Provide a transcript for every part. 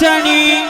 Danny.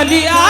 করিয়া